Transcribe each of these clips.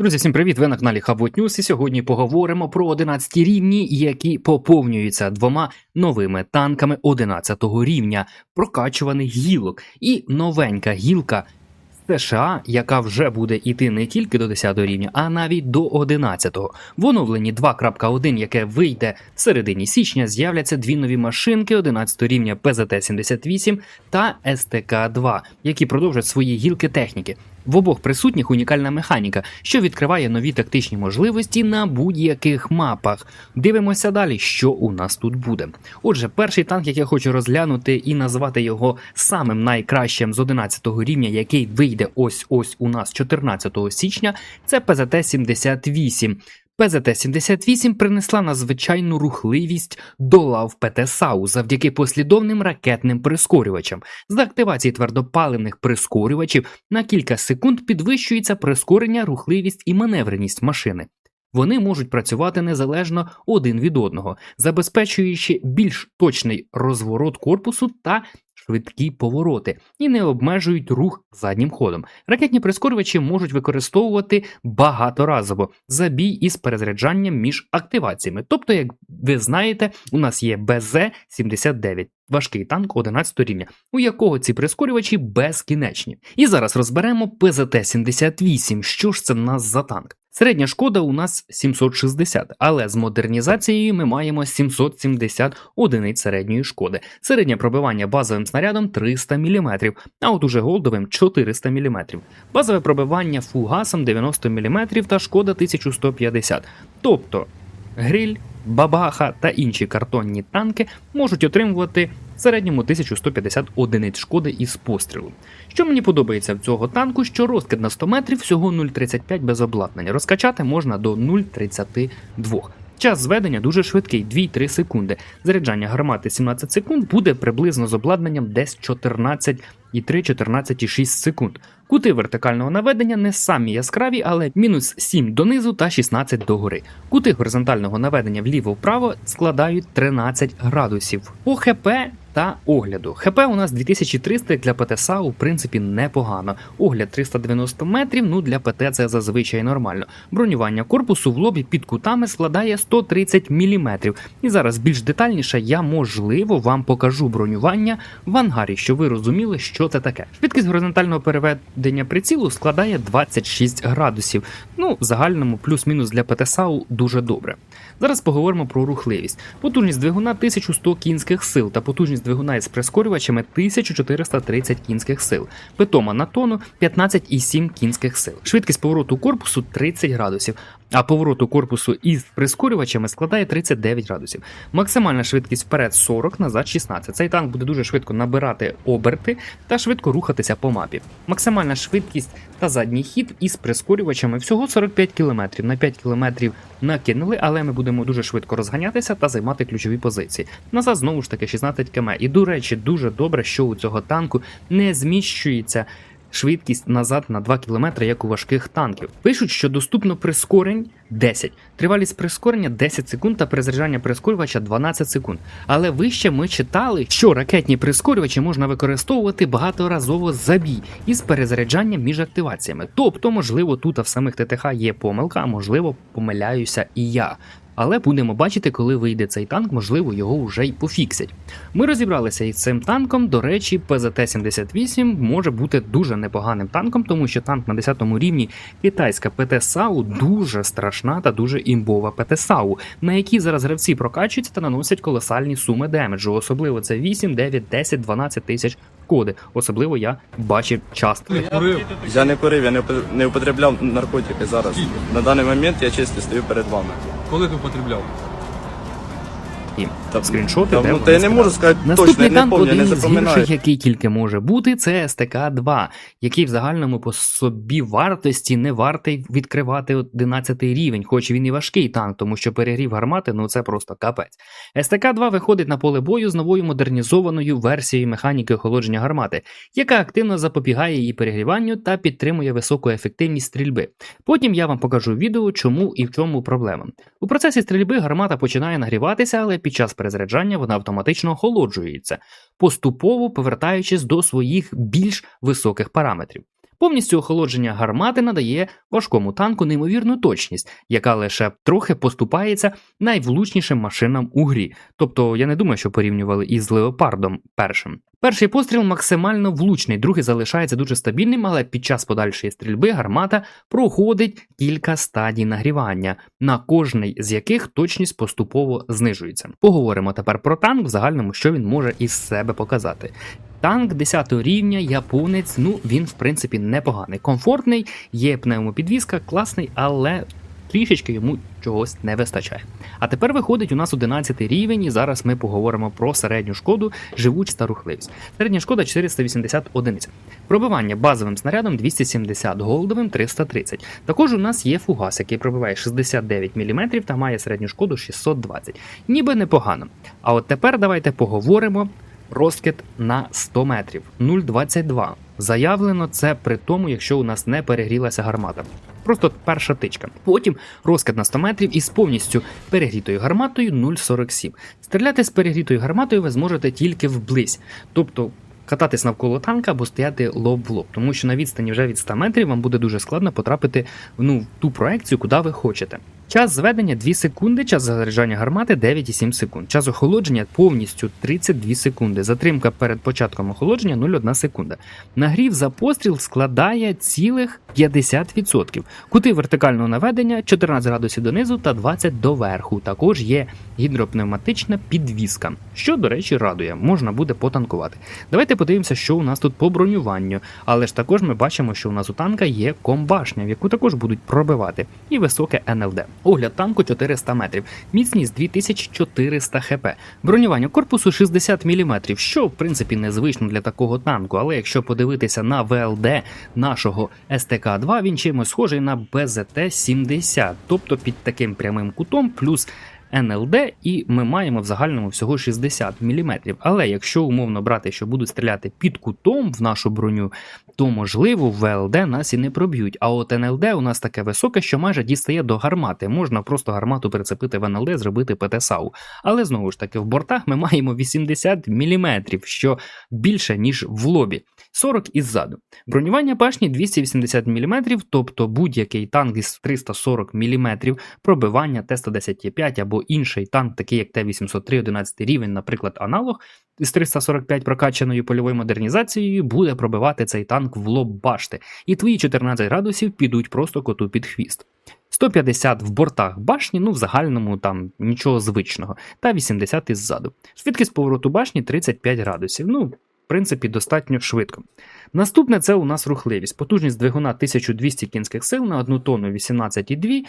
Друзі, всім привіт! Ви на каналі Хабот News і сьогодні поговоримо про 11 рівні, які поповнюються двома новими танками 11 рівня, прокачуваних гілок, і новенька гілка США, яка вже буде йти не тільки до 10 рівня, а навіть до 11. В оновленні 2.1, яке вийде в середині січня, з'являться дві нові машинки 11 рівня ПЗТ-78 та СТК-2, які продовжать свої гілки техніки. В обох присутніх унікальна механіка, що відкриває нові тактичні можливості на будь-яких мапах. Дивимося далі, що у нас тут буде. Отже, перший танк, який я хочу розглянути і назвати його самим найкращим з 11 рівня, який вийде ось ось у нас 14 січня, це ПЗТ-78. ПЗТ-78 принесла надзвичайну рухливість до лав ПТ-САУ завдяки послідовним ракетним прискорювачам. З активації твердопаливних прискорювачів на кілька секунд підвищується прискорення, рухливість і маневреність машини. Вони можуть працювати незалежно один від одного, забезпечуючи більш точний розворот корпусу та швидкі повороти і не обмежують рух заднім ходом. Ракетні прискорювачі можуть використовувати багаторазово забій із перезаряджанням між активаціями. Тобто, як ви знаєте, у нас є БЗ-79. Важкий танк 11 рівня, у якого ці прискорювачі безкінечні. І зараз розберемо ПЗТ-78. Що ж це в нас за танк? Середня шкода у нас 760, але з модернізацією ми маємо 770 одиниць середньої шкоди. Середнє пробивання базовим снарядом 300 мм, а от уже голдовим 400 мм. Базове пробивання фугасом 90 мм та шкода 1150. Тобто гриль, бабаха та інші картонні танки можуть отримувати в середньому 1150 одиниць шкоди із пострілу. Що мені подобається в цього танку, що розкид на 100 метрів всього 0,35 без обладнання. Розкачати можна до 0,32. Час зведення дуже швидкий 2-3 секунди. Заряджання гармати 17 секунд буде приблизно з обладнанням десь 14,3-14,6 секунд. Кути вертикального наведення не самі яскраві, але мінус 7 донизу та 16 догори. Кути горизонтального наведення вліво-вправо складають 13 градусів. По ХП та огляду. ХП у нас 2300 як для ПТСА, у принципі, непогано. Огляд 390 метрів, ну для ПТ це зазвичай нормально. Бронювання корпусу в лобі під кутами складає 130 мм. І зараз більш детальніше я можливо вам покажу бронювання в ангарі, щоб ви розуміли, що це таке. Швидкість горизонтального переведення прицілу складає 26 градусів. Ну, в загальному плюс-мінус для ПТСАУ дуже добре. Зараз поговоримо про рухливість. Потужність двигуна 1100 кінських сил та потужність двигуна із прискорювачами 1430 кінських сил. Питома на тону 15,7 кінських сил. Швидкість повороту корпусу 30 градусів, а повороту корпусу із прискорювачами складає 39 градусів. Максимальна швидкість вперед 40, назад 16. Цей танк буде дуже швидко набирати оберти та швидко рухатися по мапі. Максимальна швидкість та задній хід із прискорювачами всього 45 км. На 5 км накинули, але ми будемо дуже швидко розганятися та займати ключові позиції. Назад знову ж таки 16 км. І до речі, дуже добре, що у цього танку не зміщується. Швидкість назад на 2 км, як у важких танків. Пишуть, що доступно прискорень 10. Тривалість прискорення 10 секунд та перезаряджання прискорювача 12 секунд. Але вище ми читали, що ракетні прискорювачі можна використовувати багаторазово забій із перезаряджанням між активаціями. Тобто, можливо, тут в самих ТТХ є помилка, а можливо, помиляюся і я. Але будемо бачити, коли вийде цей танк, можливо, його вже й пофіксять. Ми розібралися із цим танком. До речі, ПЗТ-78 може бути дуже непоганим танком, тому що танк на 10 рівні китайська ПТ-САУ дуже страшна та дуже імбова ПТ-САУ, на якій зараз гравці прокачуються та наносять колосальні суми демеджу. Особливо це 8, 9, 10, 12 тисяч шкоди. Особливо я бачив часто. Я не курив, я не упо- не употребляв наркотики зараз. На даний момент я чисто стою перед вами. Коли ти употребляв? І Та- скріншоти, та, де ну, вони та я не можу сказати точно, Наступний я не танк я один не із гірших, який тільки може бути, це СТК-2, який в загальному по собі вартості не вартий відкривати 11 рівень, хоч він і важкий танк, тому що перегрів гармати ну це просто капець. СТК-2 виходить на поле бою з новою модернізованою версією механіки охолодження гармати, яка активно запобігає її перегріванню та підтримує високу ефективність стрільби. Потім я вам покажу відео, чому і в чому проблема. У процесі стрільби гармата починає нагріватися, але під час перезаряджання вона автоматично охолоджується, поступово повертаючись до своїх більш високих параметрів. Повністю охолодження гармати надає важкому танку неймовірну точність, яка лише трохи поступається найвлучнішим машинам у грі. Тобто я не думаю, що порівнювали із леопардом першим. Перший постріл максимально влучний, другий залишається дуже стабільним, але під час подальшої стрільби гармата проходить кілька стадій нагрівання, на кожний з яких точність поступово знижується. Поговоримо тепер про танк в загальному, що він може із себе показати. Танк 10 рівня, японець, ну він в принципі непоганий, комфортний, є пневмопідвізка, класний, але трішечки йому чогось не вистачає. А тепер виходить у нас 11 рівень, і зараз ми поговоримо про середню шкоду, живучість та рухливість. Середня шкода 480 одиниць. Пробивання базовим снарядом 270, голдовим 330. Також у нас є фугас, який пробиває 69 мм та має середню шкоду 620. Ніби непогано. А от тепер давайте поговоримо. Розкид на 100 метрів 0,22. Заявлено це при тому, якщо у нас не перегрілася гармата. Просто перша тичка. Потім розкид на 100 метрів із повністю перегрітою гарматою 0,47. Стріляти з перегрітою гарматою ви зможете тільки вблизь. Тобто кататись навколо танка або стояти лоб в лоб, тому що на відстані вже від 100 метрів вам буде дуже складно потрапити ну, в ту проекцію, куди ви хочете. Час зведення 2 секунди, час заряджання гармати 9,7 секунд. Час охолодження повністю 32 секунди. Затримка перед початком охолодження 0,1 секунда. Нагрів за постріл складає цілих 50%. Кути вертикального наведення 14 градусів донизу та 20 доверху. Також є гідропневматична підвіска, що, до речі, радує, можна буде потанкувати. Давайте подивимося, що у нас тут по бронюванню. Але ж також ми бачимо, що у нас у танка є комбашня, в яку також будуть пробивати, і високе НЛД. Огляд танку 400 метрів, міцність 2400 хп, бронювання корпусу 60 мм, що в принципі незвично для такого танку. Але якщо подивитися на ВЛД нашого СТК-2, він чимось схожий на БЗТ-70, тобто під таким прямим кутом, плюс НЛД, і ми маємо в загальному всього 60 мм. Але якщо умовно брати, що будуть стріляти під кутом в нашу броню, то можливо в ВЛД нас і не проб'ють. А от НЛД у нас таке високе, що майже дістає до гармати. Можна просто гармату прицепити в НЛД, зробити ПТСАУ. Але знову ж таки, в бортах ми маємо 80 мм, що більше ніж в лобі. 40 іззаду. Бронювання башні 280 мм, тобто будь-який танк із 340 мм, пробивання Т-110Е5 або інший танк, такий як Т-803 11 рівень, наприклад, аналог із 345 прокачаною польовою модернізацією, буде пробивати цей танк в лоб башти, і твої 14 градусів підуть просто коту під хвіст. 150 в бортах башні, ну в загальному там нічого звичного, та 80 іззаду. Швидкість повороту башні 35 градусів. Ну, принципі, достатньо швидко. Наступне це у нас рухливість. Потужність двигуна 1200 кінських сил на 1 тонну 18,2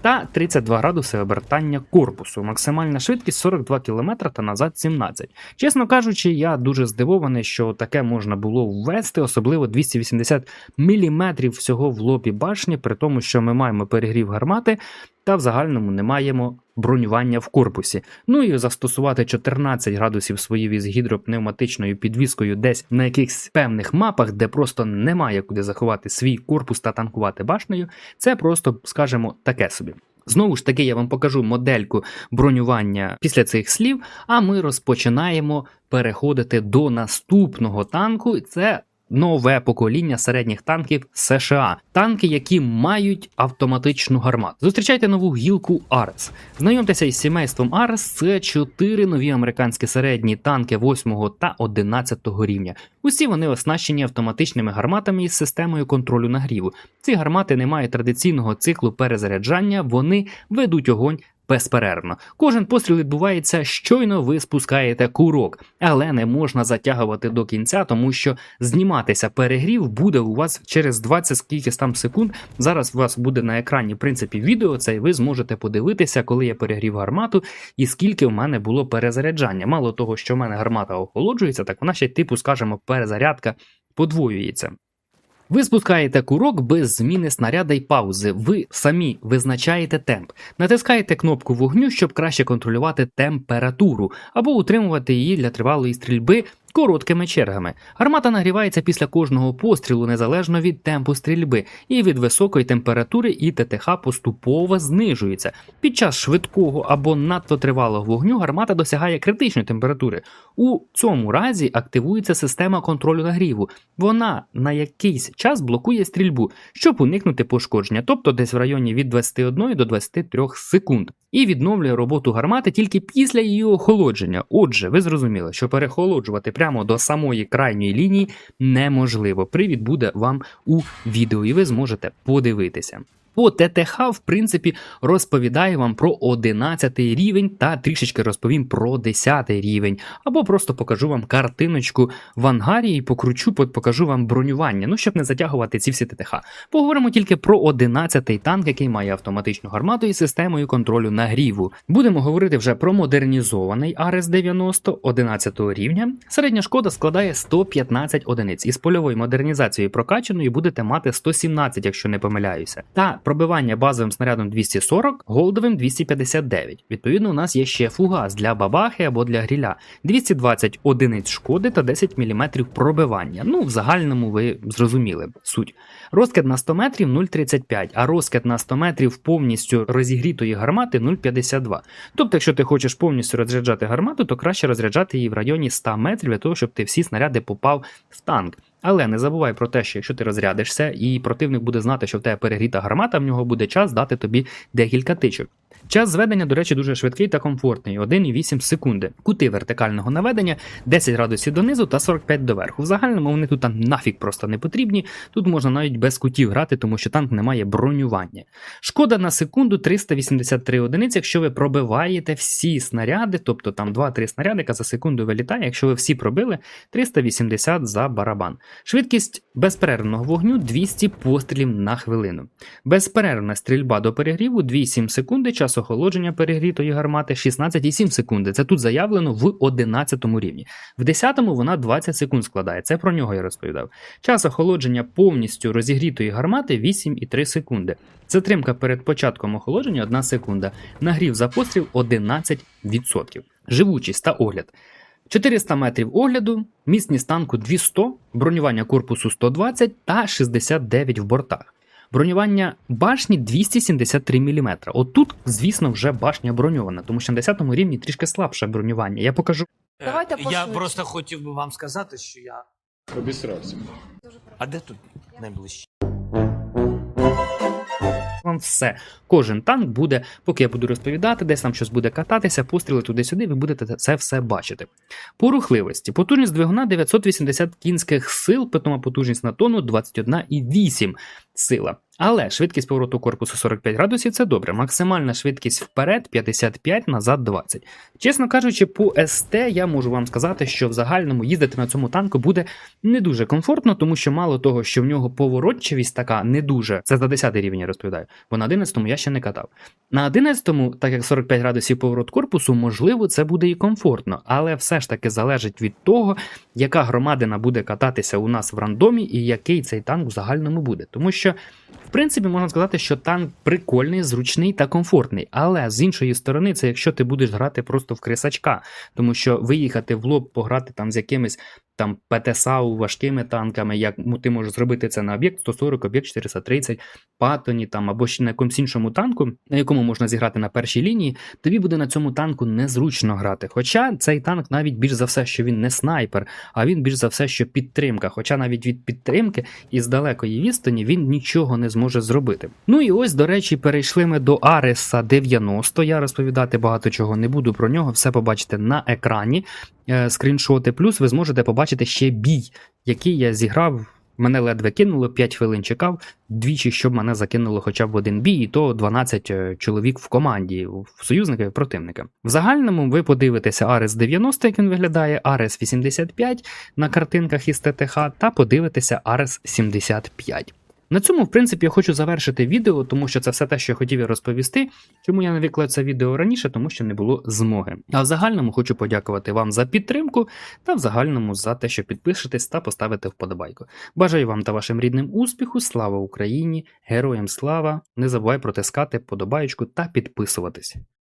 та 32 градуси обертання корпусу. Максимальна швидкість 42 км та назад 17. Чесно кажучи, я дуже здивований, що таке можна було ввести, особливо 280 мм всього в лобі башні, при тому, що ми маємо перегрів гармати. Та в загальному не маємо бронювання в корпусі. Ну і застосувати 14 градусів свої віз гідропневматичною підвіскою десь на якихось певних мапах, де просто немає куди заховати свій корпус та танкувати башнею, це просто, скажімо, таке собі. Знову ж таки, я вам покажу модельку бронювання після цих слів, а ми розпочинаємо переходити до наступного танку. Це нове покоління середніх танків США. Танки, які мають автоматичну гармату. Зустрічайте нову гілку Арес. Знайомтеся із сімейством Арес. Це чотири нові американські середні танки 8 та 11 рівня. Усі вони оснащені автоматичними гарматами із системою контролю нагріву. Ці гармати не мають традиційного циклу перезаряджання, вони ведуть огонь безперервно. Кожен постріл відбувається щойно ви спускаєте курок, але не можна затягувати до кінця, тому що зніматися перегрів буде у вас через 20 скількись там секунд. Зараз у вас буде на екрані в принципі відео. Це і ви зможете подивитися, коли я перегрів гармату і скільки в мене було перезаряджання. Мало того, що в мене гармата охолоджується, так вона ще типу, скажімо, перезарядка подвоюється. Ви спускаєте курок без зміни снаряда й паузи. Ви самі визначаєте темп. Натискаєте кнопку вогню, щоб краще контролювати температуру, або утримувати її для тривалої стрільби, короткими чергами. Гармата нагрівається після кожного пострілу незалежно від темпу стрільби, і від високої температури і ТТХ поступово знижується. Під час швидкого або надто тривалого вогню гармата досягає критичної температури. У цьому разі активується система контролю нагріву. Вона на якийсь час блокує стрільбу, щоб уникнути пошкодження, тобто десь в районі від 21 до 23 секунд, і відновлює роботу гармати тільки після її охолодження. Отже, ви зрозуміли, що перехолоджувати прямо до самої крайньої лінії неможливо. Привід буде вам у відео, і ви зможете подивитися. По ТТХ, в принципі, розповідаю вам про 11 рівень та трішечки розповім про 10 рівень, або просто покажу вам картиночку в ангарі і покручу, покажу вам бронювання, ну щоб не затягувати ці всі ТТХ. Поговоримо тільки про 11-й танк, який має автоматичну гармату із системою контролю нагріву. Будемо говорити вже про модернізований АРС-90 11 рівня. Середня шкода складає 115 одиниць. Із польовою модернізацією прокачаною будете мати 117, якщо не помиляюся. Та пробивання базовим снарядом 240, голдовим 259. Відповідно, у нас є ще фугас для бабахи або для гріля. 220 одиниць шкоди та 10 мм пробивання. Ну, в загальному ви зрозуміли суть. Розкид на 100 метрів 0,35, а розкид на 100 метрів повністю розігрітої гармати 0,52. Тобто, якщо ти хочеш повністю розряджати гармату, то краще розряджати її в районі 100 метрів для того, щоб ти всі снаряди попав в танк. Але не забувай про те, що якщо ти розрядишся, і противник буде знати, що в тебе перегріта гармата, в нього буде час дати тобі декілька тичок. Час зведення, до речі, дуже швидкий та комфортний 1,8 секунди. Кути вертикального наведення 10 градусів донизу та 45 доверху. В загальному вони тут нафіг просто не потрібні. Тут можна навіть без кутів грати, тому що танк не має бронювання. Шкода на секунду 383 одиниці, якщо ви пробиваєте всі снаряди, тобто там 2-3 снарядика за секунду вилітає. Якщо ви всі пробили, 380 за барабан. Швидкість безперервного вогню 200 пострілів на хвилину. Безперервна стрільба до перегріву 2,7 секунди, час охолодження перегрітої гармати 16,7 секунди. Це тут заявлено в 11 рівні. В 10 вона 20 секунд складає. Це про нього я розповідав. Час охолодження повністю розігрітої гармати 8,3 секунди. Затримка перед початком охолодження 1 секунда. Нагрів за постріл 11%. Живучість та огляд. 400 метрів огляду, міцність танку 200, бронювання корпусу 120 та 69 в бортах. Бронювання башні 273 мм. Отут, звісно, вже башня броньована, тому що на 10 рівні трішки слабше бронювання. Я покажу Е, Давайте Я пошвидше. просто хотів би вам сказати, що я. Обісрався. А де тут найближче? вам все. Кожен танк буде, поки я буду розповідати, десь там щось буде кататися, постріли туди-сюди, ви будете це все бачити. По рухливості. Потужність двигуна 980 кінських сил, питома потужність на тонну 21,8 сила. Але швидкість повороту корпусу 45 градусів це добре. Максимальна швидкість вперед 55, назад 20. Чесно кажучи, по СТ я можу вам сказати, що в загальному їздити на цьому танку буде не дуже комфортно, тому що мало того, що в нього поворотчивість така не дуже. Це за 10 рівень я розповідаю, бо на 11-му я ще не катав. На 11-му, так як 45 градусів поворот корпусу, можливо, це буде і комфортно, але все ж таки залежить від того, яка громадина буде кататися у нас в рандомі і який цей танк в загальному буде. Тому що, в принципі, можна сказати, що танк прикольний, зручний та комфортний. Але з іншої сторони, це якщо ти будеш грати просто в крисачка, тому що виїхати в лоб, пограти там з якимись там ПТСАУ важкими танками, як ти можеш зробити це на об'єкт 140, об'єкт 430, патоні там або ще на якомусь іншому танку, на якому можна зіграти на першій лінії, тобі буде на цьому танку незручно грати. Хоча цей танк навіть більш за все, що він не снайпер, а він більш за все, що підтримка. Хоча навіть від підтримки із далекої відстані він нічого не зможе зробити. Ну і ось, до речі, перейшли ми до Ареса 90. Я розповідати багато чого не буду про нього, все побачите на екрані. Е, скріншоти. Плюс ви зможете побачити ще бій, який я зіграв. Мене ледве кинуло, 5 хвилин чекав, двічі, щоб мене закинуло хоча б один бій, і то 12 е, чоловік в команді, в союзника і в противника. В загальному ви подивитеся Арес 90, як він виглядає, Арес 85 на картинках із ТТХ, та подивитеся Арес 75. На цьому, в принципі, я хочу завершити відео, тому що це все те, що я хотів розповісти. Чому я не це відео раніше, тому що не було змоги. А в загальному хочу подякувати вам за підтримку та в загальному за те, що підпишетесь та поставите вподобайку. Бажаю вам та вашим рідним успіху, слава Україні, героям слава! Не забувай протискати вподобайку та підписуватись.